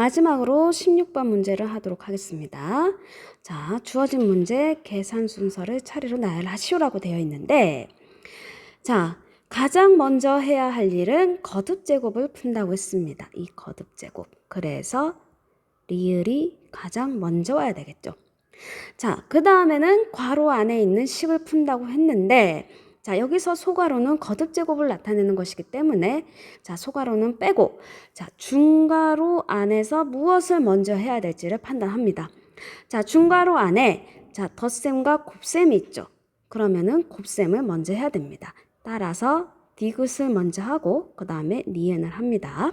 마지막으로 16번 문제를 하도록 하겠습니다. 자, 주어진 문제 계산 순서를 차례로 나열하시오라고 되어 있는데, 자, 가장 먼저 해야 할 일은 거듭 제곱을 푼다고 했습니다. 이 거듭 제곱. 그래서 리을이 가장 먼저 와야 되겠죠. 자, 그 다음에는 괄호 안에 있는 식을 푼다고 했는데, 자, 여기서 소괄호는 거듭 제곱을 나타내는 것이기 때문에, 자, 소괄호는 빼고, 자, 중괄호 안에서 무엇을 먼저 해야 될지를 판단합니다. 자, 중괄호 안에, 자, 덧셈과 곱셈이 있죠. 그러면은 곱셈을 먼저 해야 됩니다. 따라서 디귿을 먼저 하고, 그 다음에 니은을 합니다.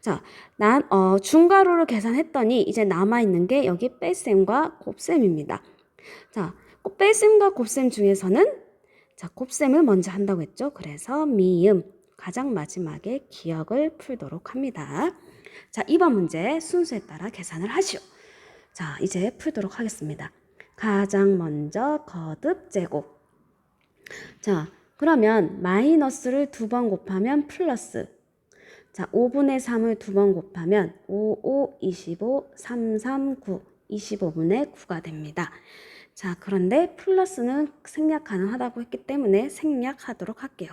자, 난, 어, 중괄호를 계산했더니 이제 남아 있는 게 여기 뺄셈과 곱셈입니다. 자, 꼭 뺄셈과 곱셈 중에서는 자, 곱셈을 먼저 한다고 했죠. 그래서 미음, 가장 마지막에 기억을 풀도록 합니다. 자, 이번 문제 순서에 따라 계산을 하시오. 자, 이제 풀도록 하겠습니다. 가장 먼저 거듭 제곱. 자, 그러면 마이너스를 두 번 곱하면 플러스. 자, 5분의 3을 두 번 곱하면 5, 5, 25, 3, 3, 9, 25분의 9가 됩니다. 자, 그런데 플러스는 생략 가능하다고 했기 때문에 생략하도록 할게요.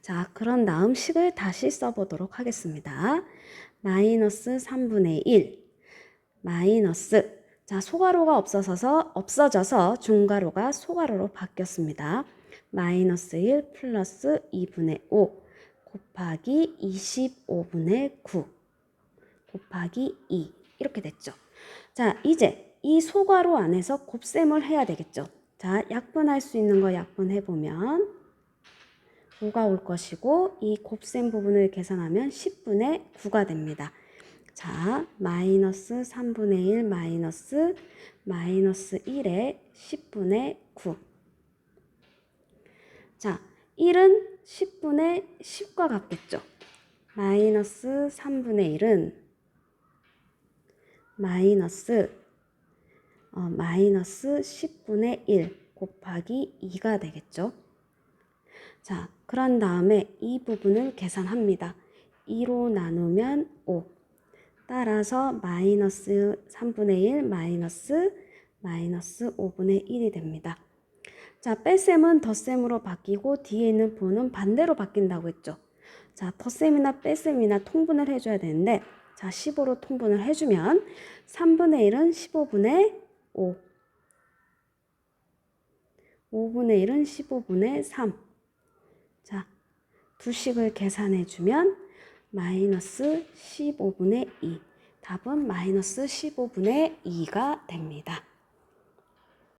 자, 그런 다음 식을 다시 써보도록 하겠습니다. 마이너스 3분의 1, 마이너스, 자, 소괄호가 없어서, 없어져서 중괄호가 소괄호로 바뀌었습니다. 마이너스 1 플러스 2분의 5 곱하기 25분의 9 곱하기 2 이렇게 됐죠. 자, 이제 이 소괄호 안에서 곱셈을 해야 되겠죠. 자, 약분할 수 있는 거 약분해 보면 5가 올 것이고 이 곱셈 부분을 계산하면 10분의 9가 됩니다. 자, 마이너스 3분의 1 마이너스 마이너스 1에 10분의 9. 자, 1은 10분의 10과 같겠죠. 마이너스 3분의 1은 마이너스 어, 마이너스 10분의 1 곱하기 2가 되겠죠. 자, 그런 다음에 이 부분을 계산합니다. 2로 나누면 5. 따라서 마이너스 3분의 1 마이너스 마이너스 5분의 1이 됩니다. 자, 뺄셈은 덧셈으로 바뀌고 뒤에 있는 부는 반대로 바뀐다고 했죠. 자, 덧셈이나 뺄셈이나 통분을 해줘야 되는데 자, 15로 통분을 해주면 3분의 1은 15분의 5 5분의 1은 15분의 3 자, 두 식을 계산해 주면 마이너스 15분의 2 답은 마이너스 15분의 2가 됩니다.